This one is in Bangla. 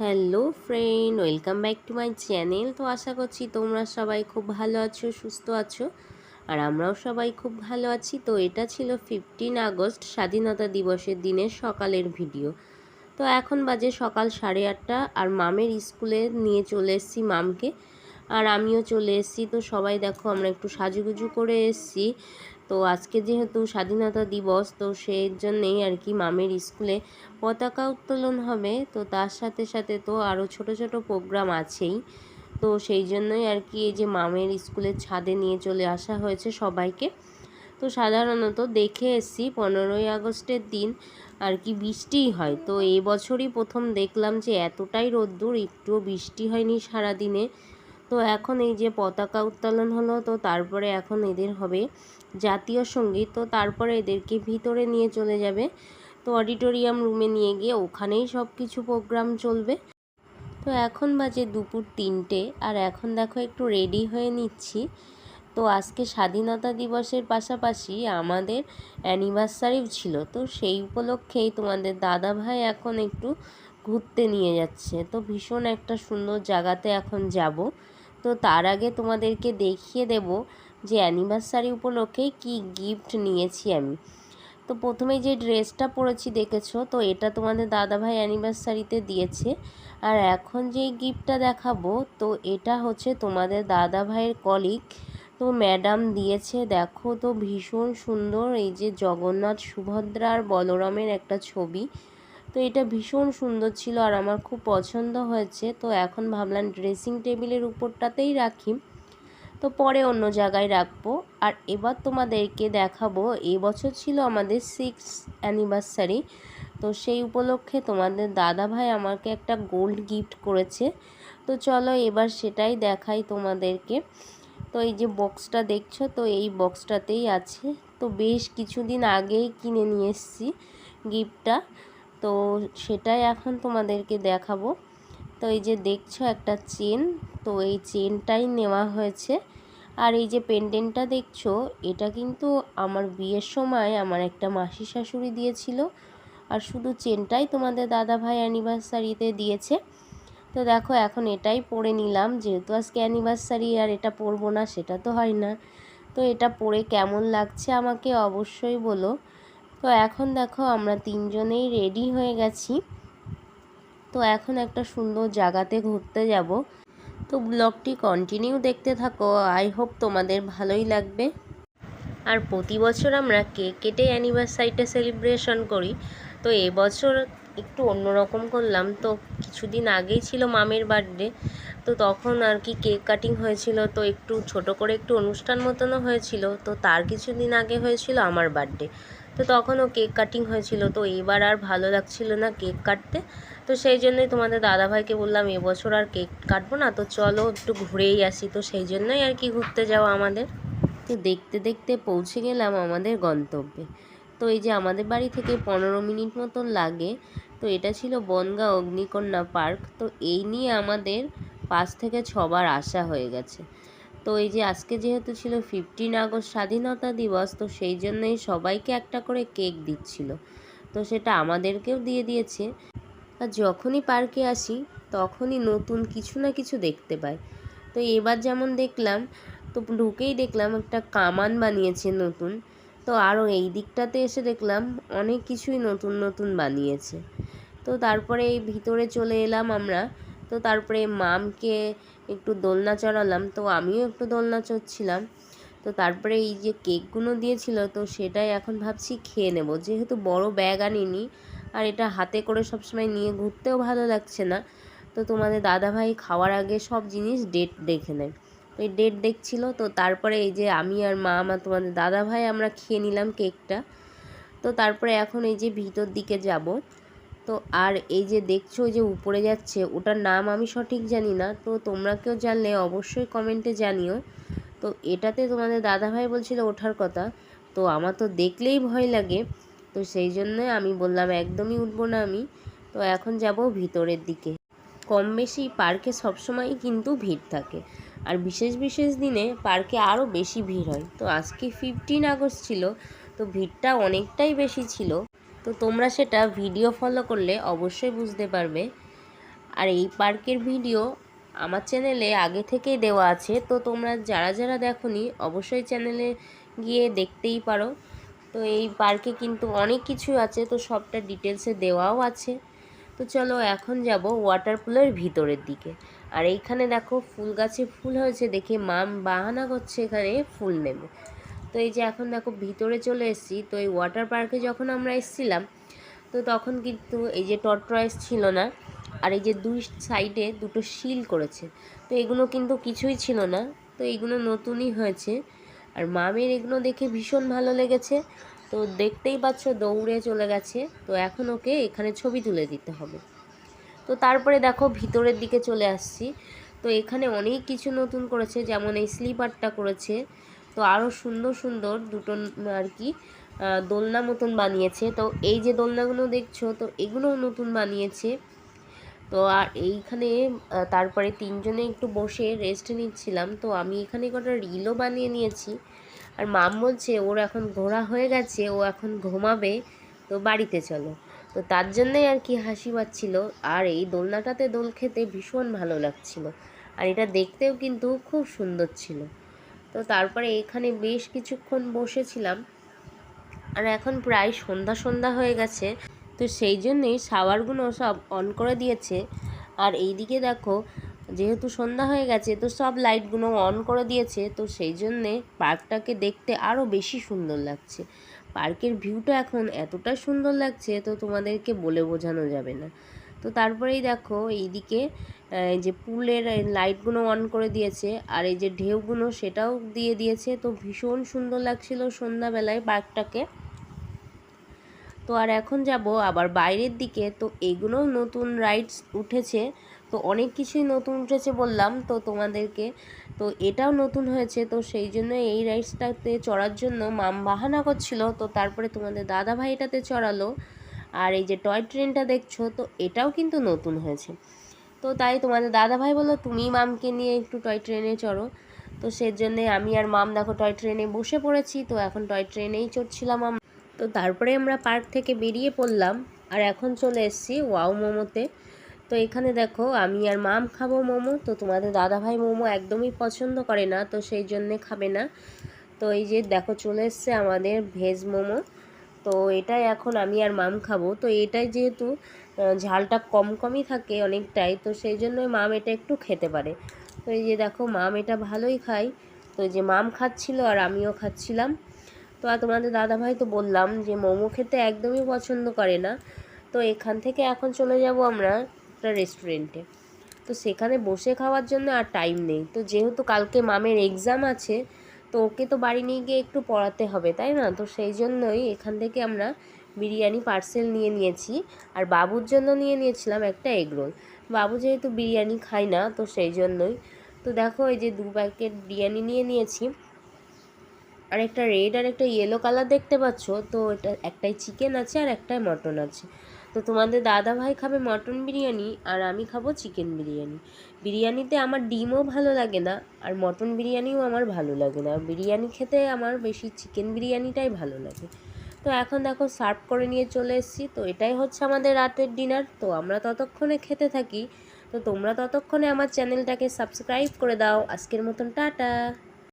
Hello friend welcome back to my channel তো আশা করছি তোমরা সবাই খুব ভালো আছো সুস্থ আছো। আর আমরাও সবাই খুব ভালো আছি। তো এটা ছিল ফিফটিন আগস্ট, স্বাধীনতা দিবসের দিনের সকালের ভিডিও তো এখন বাজে সকাল সাড়ে আটটা আর মামের স্কুলে নিয়ে চলে এসেছি মামকে। আর আমিও চলে এসেছি। তো সবাই দেখো আমরা একটু সাজুগুজু করে এসেছি। তো আজকে যেহেতু স্বাধীনতা দিবস, তো সেই জন্যেই আর কি মামের স্কুলে পতাকা উত্তোলন হবে। তো তার সাথে সাথে তো আরও ছোট ছোট প্রোগ্রাম আছেই। তো সেই জন্যই আর কি এই যে মামের স্কুলের ছাদে নিয়ে চলে আসা হয়েছে সবাইকে। তো সাধারণত দেখে এসছি পনেরোই আগস্টের দিন আর কি বৃষ্টিই হয়। তো এই বছরই প্রথম দেখলাম যে এতটাই রোদ্দুর, একটুও বৃষ্টি হয়নি সারা দিনে তো এখন এই যে পতাকা উত্তোলন হলো, তো তারপরে এখন এদের হবে জাতীয় সংগীত। তো তারপরে এদেরকে ভিতরে নিয়ে চলে যাবে। তো অডিটোরিয়াম রুমে নিয়ে গিয়ে ওখানেই সব কিছু প্রোগ্রাম চলবে। তো এখন বাজে দুপুর তিনটে, আর এখন দেখো একটু রেডি হয়ে নিচ্ছি। তো আজকে স্বাধীনতা দিবসের পাশাপাশি আমাদের অ্যানিভার্সারিও ছিল, তো সেই উপলক্ষেই তোমাদের দাদা ভাই এখন একটু ঘুরতে নিয়ে যাচ্ছে। তো ভীষণ একটা সুন্দর জায়গাতে এখন যাব। তো তার আগে তোমাদেরকে দেখিয়ে দেব যে অ্যানিভার্সারি উপলক্ষে কি গিফট নিয়েছি আমি। তো প্রথমে যে ড্রেসটা পরেছি দেখেছ, তো এটা তোমাদের দাদাভাই অ্যানিভার্সারিতে দিয়েছে। আর এখন যে গিফটটা দেখাবো, তো এটা হচ্ছে তোমাদের দাদা ভাইয়ের কলিগ তো ম্যাডাম দিয়েছে। দেখো তো ভীষণ সুন্দর, এই যে জগন্নাথ সুভদ্রা আর বলরামের একটা ছবি। তো এটা ভীষণ সুন্দর ছিল আর আমার খুব পছন্দ হয়েছে। তো এখন ভাবলাম ড্রেসিং টেবিলের উপরটাতেই রাখি। তো পরে অন্য জায়গায় রাখব। আর এবার তোমাদেরকে দেখাবো এবছর ছিল আমাদের সিক্স অ্যানিভার্সারি তো সেই উপলক্ষে তোমাদের দাদা ভাই আমাকে একটা গোল্ড গিফট করেছে। তো চলো এবার সেটাই দেখাই তোমাদেরকে। তো এই যে বক্সটা দেখছ, তো এই বক্সটাতেই আছে। তো বেশ কিছুদিন আগেই কিনে নিয়ে এসেছি গিফটটা তো সেটাই এখন তোমাদেরকে দেখাবো। তো এই যে দেখছ একটা চেন তো এই চেনটাই নেওয়া হয়েছে। আর এই যে পেন্ডেন্টটা দেখছ, এটা কিন্তু আমার বিয়ের সময় আমার একটা মাসি শাশুড়ি দিয়েছিল। আর শুধু চেনটাই তোমাদের দাদা ভাই অ্যানিভার্সারিতে দিয়েছে। তো দেখো, এখন এটাই পরে নিলাম। যেহেতু আজকে অ্যানিভার্সারি আর এটা পরবো না, সেটা তো হয় না। তো এটা পরে কেমন লাগছে আমাকে অবশ্যই বলো। তো এখন দেখো, আমরা তিনজনেই রেডি হয়ে গেছি। তো এখন একটা সুন্দর জায়গাতে ঘুরতে যাব। তো ব্লগটি কন্টিনিউ দেখতে থাকো। আই হোপ তোমাদের ভালোই লাগবে। আর প্রতি বছর আমরা কেক কেটে অ্যানিভার্সারিটা সেলিব্রেশন করি। তো এবছর একটু অন্যরকম করলাম। তো কিছুদিন আগেই ছিল মামের বার্থডে তো তখন আর কি কেক কাটিং হয়েছিল। তো একটু ছোট করে একটু অনুষ্ঠান মতনও হয়েছিল। তো তার কিছুদিন আগে হয়েছিল আমার বার্থডে তো তখনও কেক কাটিং হয়েছিল। তো এবার আর ভালো লাগছিল না কেক কাটতে। তো সেই জন্যই তোমাদের দাদাভাইকে বললাম এবছর আর কেক কাটবো না, তো চলো একটু ঘুরেই আসি। তো সেই জন্যই আর কি ঘুরতে যাওয়া আমাদের। তো দেখতে দেখতে পৌঁছে গেলাম আমাদের গন্তব্যে। তো এই যে আমাদের বাড়ি থেকে পনেরো মিনিট মতন লাগে, তো এটা ছিল বনগা অগ্নিকন্যা পার্ক। তো এই নিয়ে আমাদের পাঁচ থেকে ছবার আসা হয়ে গেছে। তো এই যে আজকে যেহেতু ছিল ফিফটিন আগস্ট স্বাধীনতা দিবস, তো সেই জন্যই সবাইকে একটা করে কেক দিচ্ছিল। তো সেটা আমাদেরকেও দিয়ে দিয়েছে। আর যখনই পার্কে আসি, তখনই নতুন কিছু না কিছু দেখতে পাই। তো এবার যেমন দেখলাম, তো ঢুকেই দেখলাম একটা কামান বানিয়েছে নতুন। তো আরও এই দিকটাতে এসে দেখলাম অনেক কিছুই নতুন নতুন বানিয়েছে। তো তারপরে এই ভিতরে চলে এলাম আমরা। তো তারপরে মামকে একটু দোলনা চড়ালাম, তো আমিও একটু দোলনা চড়ছিলাম। তো তারপরে এই যে কেকগুলো দিয়েছিল, তো সেটাই এখন ভাবছি খেয়ে নেব। যেহেতু বড় ব্যাগ আনিনি আর এটা হাতে করে সবসময় নিয়ে ঘুরতেও ভালো লাগছে না। তো তোমাদের দাদাভাই খাওয়ার আগে সব জিনিস ডেট দেখে নেয়। ওই ডেট দেখছিল, তো তারপরে এই যে আমি আর মা, আমার তোমাদের দাদাভাই আমরা খেয়ে নিলাম কেকটা তো তারপরে এখন এই যে ভিতর দিকে যাব। তো আর এই যে দেখছ যে উপরে যাচ্ছে, ওটার নাম আমি সঠিক জানি না। তো তোমরা কেউ জানলে অবশ্যই কমেন্টে জানিও। তো এটাতে তোমাদের দাদাভাই বলছিল ওঠার কথা। তো আমার তো দেখলেই ভয় লাগে। তো সেই জন্যই আমি বললাম, একদমই উঠবো না আমি। তো এখন যাব ভিতরের দিকে। কম বেশি পার্কে সবসময়ই কিন্তু ভিড় থাকে। আর বিশেষ বিশেষ দিনে পার্কে আরও বেশি ভিড় হয়। তো আজকে ফিফটিন আগস্ট ছিল, তো ভিড়টা অনেকটাই বেশি ছিল। তো তোমরা সেটা ভিডিও ফলো করলে অবশ্যই বুঝতে পারবে। আর এই পার্কের ভিডিও আমার চ্যানেলে আগে থেকেই দেওয়া আছে। তো তোমরা যারা যারা দেখোনি, অবশ্যই চ্যানেলে গিয়ে দেখতেই পারো। তো এই পার্কে কিন্তু অনেক কিছু আছে, তো সবটা ডিটেলসে দেওয়াও আছে। তো চলো এখন যাব ওয়াটার পুলের ভিতরের দিকে। আর এইখানে দেখো ফুল গাছে ফুল হয়েছে দেখে মাম বাহানা করছে এখানে ফুল নেবে। তো এই যে এখন দেখো ভিতরে চলে এসেছি, তো এই ওয়াটার পার্কে যখন আমরা এসেছিলাম, তো তখন কিন্তু এই যে টটরয়েস ছিল না, আর এই যে দুই সাইডে দুটো শিল করেছে। তো এগুলো কিন্তু কিছুই ছিল না, তো এগুলো নতুনই হয়েছে। আর মামের এগুলো দেখে ভীষণ ভালো লেগেছে। তো দেখতেই পাচ্ছ দৌড়ে চলে গেছে। তো এখন ওকে এখানে ছবি তুলে দিতে হবে। তো তারপরে দেখো ভিতরের দিকে চলে আসছি। তো এখানে অনেক কিছু নতুন করেছে, যেমন এই স্লিপারটা করেছে। তো আরও সুন্দর সুন্দর দুটো আর কি দোলনা মতন বানিয়েছে। তো এই যে দোলনাগুলো দেখছ, তো এগুলোও নতুন বানিয়েছে। তো আর এইখানে তারপরে তিনজনে একটু বসে রেস্ট নিচ্ছিলাম। তো আমি এখানে কটা রিলও বানিয়ে নিয়েছি। আর মাম বলছে, ওর এখন ঘোরা হয়ে গেছে, ও এখন ঘুমাবে, তো বাড়িতে চলো। তো তার জন্যই আর কি হাসি পাচ্ছিল। আর এই দোলনাটাতে দোল খেতে ভীষণ ভালো লাগছিল। আর এটা দেখতেও কিন্তু খুব সুন্দর ছিল। তো তারপরে এখানে বেশ কিছুক্ষণ বসেছিলাম। আর এখন প্রায় সন্ধ্যা সন্ধ্যা হয়ে গেছে। তো সেই জন্যেই শাওয়ারগুলো সব অন করে দিয়েছে। আর এইদিকে দেখো, যেহেতু সন্ধ্যা হয়ে গেছে, তো সব লাইটগুলো অন করে দিয়েছে, তো সেই জন্যে পার্কটাকে দেখতে আরও বেশি সুন্দর লাগছে। পার্কের ভিউটা এখন এতটা সুন্দর লাগছে, তো তোমাদেরকে বলে বোঝানো যাবে না। তো তারপরেই দেখো, এইদিকে যে পুলের লাইটগুলো অন করে দিয়েছে, আর এই যে ঢেউগুলো সেটাও দিয়ে দিয়েছে, তো ভীষণ সুন্দর লাগছিল সন্ধ্যাবেলায় পার্কটাকে। তো আর এখন যাব আবার বাইরের দিকে। তো এগুলোও নতুন রাইডস উঠেছে। তো অনেক কিছুই নতুন উঠেছে বললাম তো তোমাদেরকে। তো এটাও নতুন হয়েছে। তো সেই জন্য এই রাইডসটাতে চড়ার জন্য মাম বাহানা করছিল। তো তারপরে তোমাদের দাদা ভাইটাতে চড়ালো। আর এই যে টয় ট্রেনটা দেখছ, তো এটাও কিন্তু নতুন হয়েছে। তো তাই তোমাদের দাদা ভাই বলল, তুমি মামকে নিয়ে একটু টয় ট্রেনে চড়ো। তো সেজন্যে আমি আর মাম, দেখো টয় ট্রেনে বসে পড়েছি। তো এখন টয় ট্রেনেই চড়ছিলাম তো তারপরে আমরা পার্ক থেকে বেরিয়ে পড়লাম আর এখন চলে এসেছি ওয়াও মোমোতে। তো এখানে দেখো, আমি আর মাম খাব মোমো, তো তোমাদের দাদাভাই মোমো একদমই পছন্দ করে না, তো সেই জন্যে খাবে না। তো এই যে দেখো, চলে এসছে আমাদের ভেজ মোমো। তো এটাই এখন আমি আর মাম খাব। তো এটাই যেহেতু ঝালটা কম কমই থাকে অনেকটাই, তো সেই জন্যই মাম এটা একটু খেতে পারে। তো এই যে দেখো, মাম এটা ভালোই খায়। তো যে মাম খাচ্ছিল আর আমিও খাচ্ছিলাম। তো আর তোমাদের দাদাভাই তো বললাম যে মোমো খেতে একদমই পছন্দ করে না। তো এখান থেকে এখন চলে যাব আমরা একটা রেস্টুরেন্টে তো সেখানে বসে খাওয়ার জন্য আর টাইম নেই। তো যেহেতু কালকে মামের এক্সাম আছে, তো ওকে তো বাড়ি নিয়ে গিয়ে একটু পড়াতে হবে, তাই না? তো সেই জন্যই এখান থেকে আমরা বিরিয়ানি পার্সেল নিয়ে নিয়েছি। আর বাবুর জন্য নিয়ে নিয়েছিলাম একটা এগরোল বাবু যেহেতু বিরিয়ানি খায় না, তো সেই জন্যই। তো দেখো এই যে দু প্যাকেট বিরিয়ানি নিয়ে নিয়েছি। আর একটা রেড আর একটা ইয়েলো কালার দেখতে পাচ্ছ, তো এটা একটাই চিকেন আছে আর একটাই মটন আছে। তো তোমাদের দাদা ভাই খাবে মটন বিরিয়ানি আর আমি খাব চিকেন বিরিয়ানি। বিরিয়ানিতে আমার ডিমও ভালো লাগে না আর মটন বিরিয়ানিও আমার ভালো লাগে না। বিরিয়ানি খেতে আমার বেশি চিকেন বিরিয়ানিটাই ভালো লাগে। তো এখন দেখো সার্ভ করে নিয়ে চলে এসেছি। তো এটাই হচ্ছে আমাদের রাতের ডিনার তো আমরা ততক্ষণে খেতে থাকি। তো তোমরা ততক্ষণে আমার চ্যানেলটাকে সাবস্ক্রাইব করে দাও। আজকের মতন টাটা।